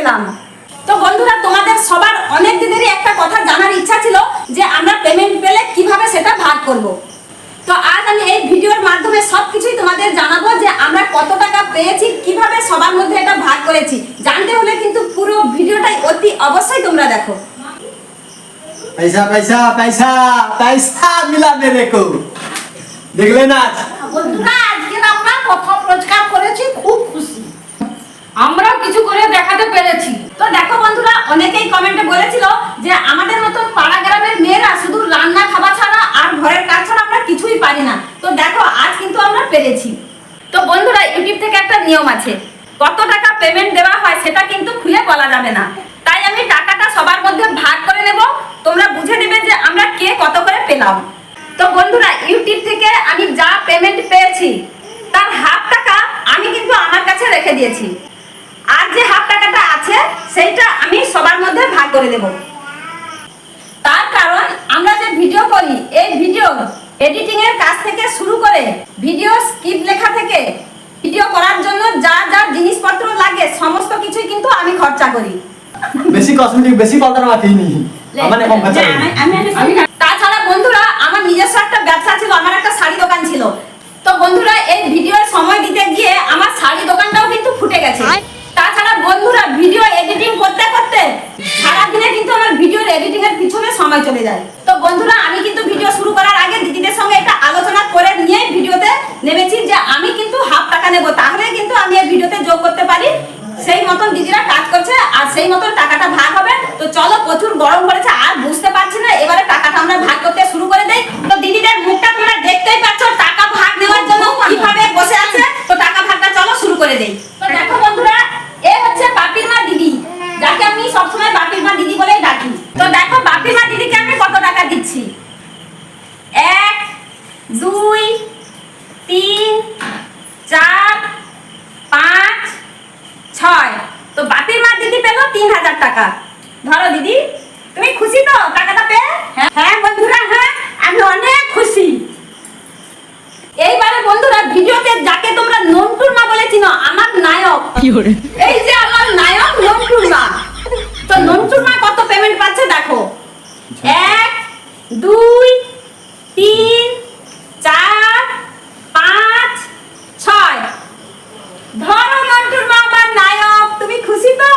পেলাম। তো বন্ধুরা তোমাদের সবার অনেক দিনেরই একটা কথা জানার ইচ্ছা ছিল যে আমরা পেমেন্ট পেলে কীভাবে সেটা ভাগ করব। তো আজ আমি এই ভিডিওর মাধ্যমে সব কিছুই তোমাদের জানাব যে আমরা কত টাকা পেয়েছি কীভাবে সবার মধ্যে এটা ভাগ করেছি। জানতে হলে কিন্তু পুরো ভিডিওটাই অতি অবশ্যই তোমরা দেখো। পয়সা পয়সা পয়সা পয়সা মিলা মেরে কো দেখলে না? বন্ধুরা তো দেখো বন্ধুরা, অনেকেই কমেন্টে বলেছিল যে আমাদের মতন পাড়া গ্রামের মেয়েরা শুধু রান্না খাওয়া ছাড়া আর ঘরের কাজ ছাড়া আমরা কিছুই পারি না। তো দেখো, আজ কিন্তু আমরা পেরেছি। তো বন্ধুরা ইউটিউব থেকে একটা নিয়ম আছে। কত টাকা পেমেন্ট দেওয়া হয় সেটা কিন্তু খুলে বলা যাবে না। তাই আমি টাকাটা সবার মধ্যে ভাগ করে নেব। তোমরা বুঝে নেবে যে আমরা কে কত করে পেলাম। তো বন্ধুরা ইউটিউব থেকে আমি যা পেমেন্ট পেয়েছি, তার হাফ টাকা আমি কিন্তু আমার কাছে রেখে দিয়েছি। আর যে হাফ টাকাটা আছে সেইটা আমি সবার মধ্যে ভাগ করে দেব। তার কারণ আমরা যে ভিডিও করি এই ভিডিও এডিটিং এর কাজ থেকে শুরু করে ভিডিও স্ক্রিপ্ট লেখা থেকে ভিডিও করার জন্য যা যা জিনিসপত্র লাগে সমস্ত কিছুই কিন্তু আমি খরচা করি। বেশি কসমেটিক বেশি পাউডার মাখিয়ে নি মানে কম খরচা আমি- আমি- যায়। তো বন্ধুরা, আমি কিন্তু ভিডিও শুরু করার আগে দিদিদের সঙ্গে একটা আলোচনা করে নিয়ে ভিডিওতে নেমেছি যে আমি কিন্তু হাফ টাকা নেব। তাহলে কিন্তু আমি এই ভিডিওতে যোগ করতে পারি। সেই মতন দিদিরা কাজ করছে, আর সেই মতন টাকাটা ভাগ হবে। তো চলো প্রচুর গরম পড়েছে, আর বুঝতে পারছি না এবারে টাকাটা আমরা ভাগ করতে শুরু করে দেই তো দিদিদের মুখটা তোমরা দেখতেই পাচ্ছ টাকা ভাগ নেওয়ার জন্য কীভাবে বসে আছে তো টাকা ভাগটা চলো শুরু করে দেই তো দেখো বন্ধুরা এ হচ্ছে বাপির মা দিদি যাকে আমি সবসময় বাপির মা দিদি বলেই ডাকি তো দেখো বাপির মা দিদিকে আমি কত টাকা দিচ্ছি এক দুই তিন চার পাঁচ ছয় তো বাপির মা দিদি পেল তিন হাজার টাকা ধরো দিদি তুমি খুশি তো? টাকাটা পেয়ে? হ্যাঁ। বন্ধুরা হ্যাঁ আমি অনেক খুশি। এইবারে বন্ধুরা ভিডিওতে যাকে তোমরা নন্টুর মা বলে চিনো আমার নায়ক। এই যে আমার নায়ক নন্টুর মা তো নন্টুর মা কত পেমেন্ট পাচ্ছে দেখো এক দুই তিন চার পাঁচ ছয় ধরো নন্টুর মা আমার নায়ক তুমি খুশি তো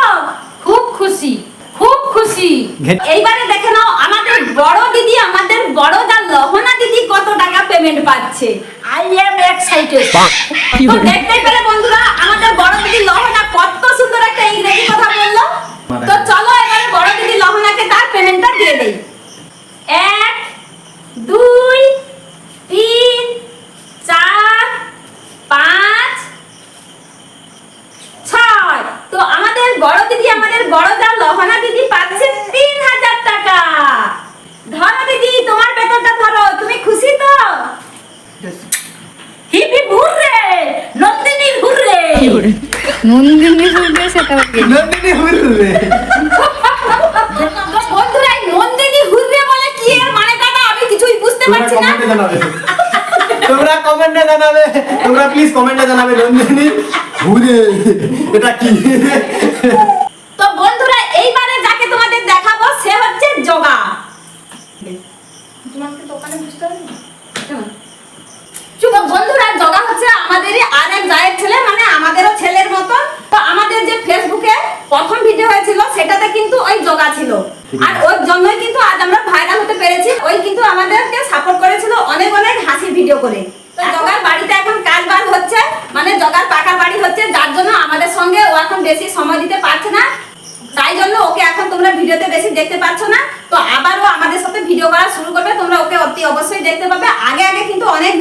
খুব খুশি খুব খুশি ঘে- এইবারে দেখে নাও আমাদের বড় দিদি আমাদের বড় দা লহনা দিদি কত টাকা পেমেন্ট পাচ্ছে। আই এম এক্সাইটেড তো দেখতেই পেলে বন্ধুরা আমাদের বড় দিদি লহনা কত সুন্দর একটা ইংরেজি কথা বলল তো চলো এবারে বড় দিদি লহনাকে তার পেমেন্টটা দিয়ে দেই এক দুই তিন চার পাঁচ ছয় তো আমাদের বড় দিদি আমাদের বড় লহনা দিদি পাচ্ছে তিন হাজার টাকা। ধরো দিদি তোমার বেতনটা ধরো তুমি খুশি তো? Hip hip Nandini hurray Nandini বলবে সেটা কি? নন্দিনী হুররে তো বন্ধুরা নন্দিনী হুররে বলে কি এর মানেটা না আমি কিছুই বুঝতে পারছি না। তোমরা কমেন্টে জানাবে। তোমরা প্লিজ কমেন্টে জানাবে নন্দিনী। হুরে এটা কি? তো বন্ধুরা, এইবারে যাকে তোমাদের দেখাবো, সে হচ্ছে জগা। মানে ছেলের মতন তো আমাদের যে ফেসবুকে প্রথম ভিডিও হয়েছিল, সেটাতে কিন্তু ওই জগা ছিল। আর ওর জন্যই কিন্তু আজ আমরা ভাইরাল হতে পেরেছি। ওই কিন্তু আমাদেরকে সাপোর্ট করেছিল অনেক অনেক হাসির ভিডিও করে। তো জগার বাড়িতে এখন কাজ বাজ হচ্ছে মানে জগার পাকা বাড়ি হচ্ছে যার জন্য আমাদের সঙ্গে ও এখন বেশি সময় দিতে পারছে না। তাই জন্য ওকে এখন তোমরা ভিডিওতে বেশি দেখতে পারছ না। তো আবারও আমাদের সাথে ভিডিও করা শুরু করবে। তোমরা ওকে অতি অবশ্যই দেখতে পাবে। আগে আগে কিন্তু অনেক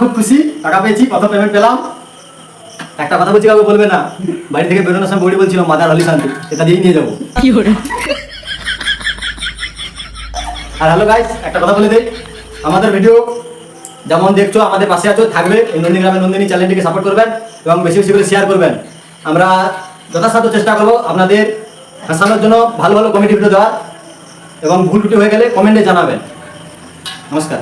খুব খুশি টাকা পেয়েছি কত পেমেন্ট পেলাম। একটা কথা বলছি কাউকে বলবে না। বাড়ি থেকে বেরোনোর সময় বড়ি বলছিল মাদার হলি শান্তি। এটা দিয়েই নিয়ে যাব। আর হ্যালো গাইস একটা কথা বলে দেই। আমাদের ভিডিও যেমন দেখছ আমাদের পাশে আছো থাকবে এই নন্দিনী গ্রামের নন্দিনী চ্যানেলটিকে সাপোর্ট করবেন এবং বেশি বেশি করে শেয়ার করবেন। আমরা যথাসাধ্য চেষ্টা করব আপনাদের হাসানোর জন্য ভালো ভালো কমেডি ভিডিও দেওয়ার এবং ভুল টুটি হয়ে গেলে কমেন্টে জানাবেন। নমস্কার।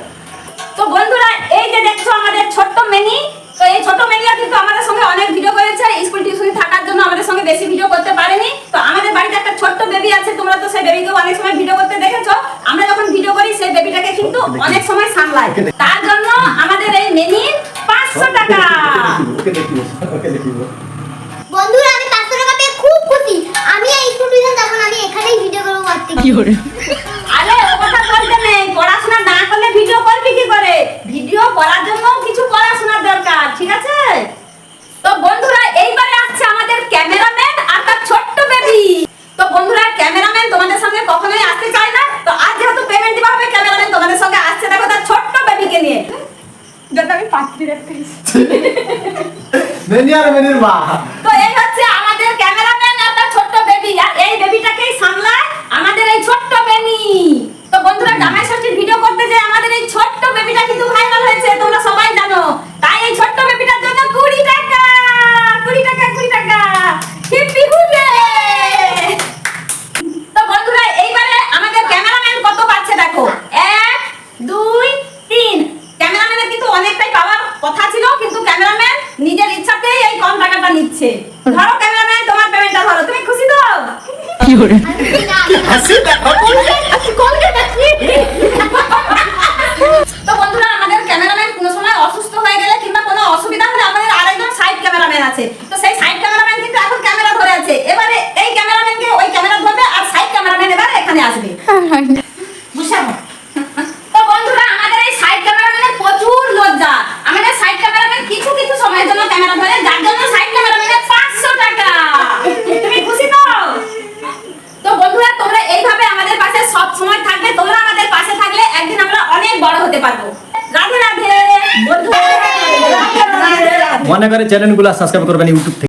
দেখছ আমাদের ছোট্ট মেনি? তো এই ছোট্ট মেনিয়া কিন্তু আমাদের সঙ্গে অনেক ভিডিও করেছে। স্কুল টিউশন থাকার জন্য আমাদের সঙ্গে বেশি ভিডিও করতে পারেনি। তো আমাদের বাড়িতে একটা ছোট্ট বেবি আছে তোমরা তো সেই বেবিকে অনেক সময় ভিডিও করতে দেখেছ। আমরা যখন ভিডিও করি সেই বেবিটাকে কিন্তু অনেক সময় সামলাই তার জন্য আমাদের এই মেনি পাঁচশো টাকা ওকে দেখিব ওকে দেখিব বন্ধুরা আমি পাঁচশো টাকা পেয়ে খুব খুশি আমি এই স্কুল টিউশন যাব না আমি এখানেই ভিডিও করব মারতে আরে ও কথা বলতে নেই পড়াশোনা না করলে ভিডিও করবি কি করে ভিডিও করার জন্য কিছু পড়াশোনার দরকার ঠিক আছে তো বন্ধুরা এইবারে আসছে আমাদের ক্যামেরাম্যান আর তার ছোট্ট বেবি তো বন্ধুরা ক্যামেরাম্যান তোমাদের সঙ্গে কখনোই আসতে চায় না তো আজ যেহেতু পেমেন্ট দিবা হবে ক্যামেরাম্যান তোমাদের সঙ্গে আসছে দেখো তার ছোট্ট বেবিকে নিয়ে যেটা আমি পাত্রী দেখতে মেনি আর মেনির মা তো এই হচ্ছে আমাদের ক্যামেরাম্যান আর তার ছোট্ট বেবি আর এই বেবিটাকেই সামলায় আমাদের এই ছোট্ট বেনি তো বন্ধুরা জামাই ষষ্ঠীর ভিডিও করতে যে আমাদের এই ছোট্ট বেবিটা কিন্তু ভাইরাল হয়েছে তোমরা সবাই জানো তাই এই ছোট্ট বেবিটার জন্য কুড়ি টাকা কুড়ি টাকা কুড়ি টাকা হিপ্পি হুররে তো বন্ধুরা এইবারে আমাদের ক্যামেরাম্যান কত পাচ্ছে দেখো এক দুই তিন ক্যামেরাম্যানের কিন্তু অনেকটাই পাওয়ার কথা ছিল কিন্তু ক্যামেরাম্যান নিজের ইচ্ছাতেই এই কম টাকাটা ধরো ক্যামেরাম্যান তোমার পেমেন্টটা ধরো। তুমি খুশি তো? কি করে? হাসি দেখো তো বন্ধুরা আমাদের ক্যামেরাম্যান কোনো সময় অসুস্থ হয়ে গেলে কিংবা কোনো অসুবিধা হলে আমাদের আরেকজন সাইড ক্যামেরাম্যান আছে তো সেই সাইড ক্যামেরাম্যান কিন্তু এখন ক্যামেরা ধরে আছে এবারে এই ক্যামেরাম্যানকে ওই ক্যামেরা ধরবে আর সাইড ক্যামেরাম্যান এবারে এখানে আসবে বুঝছ তো বন্ধুরা আমাদের এই সাইড ক্যামেরাম্যানের প্রচুর লজ্জা আমাদের সাইড ক্যামেরাম্যান কিছু কিছু সময়ের জন্য ক্যামেরা ধরে যার জন্য সাইড ক্যামেরাম্যানের পাঁচশো টাকা তুমি খুশি তো তো বন্ধুরা তোমরা এইভাবে আমাদের পাশে সব সময় থাকবে তোমরা আমাদের পাশে থাকলে একদিন আমরা অনেক বড় হতে পারব রাধে রাধে বন্ধুরা রাধে রাধে। মনে করে চ্যানেলগুলো সাবস্ক্রাইব করবেন ইউটিউব থেকে।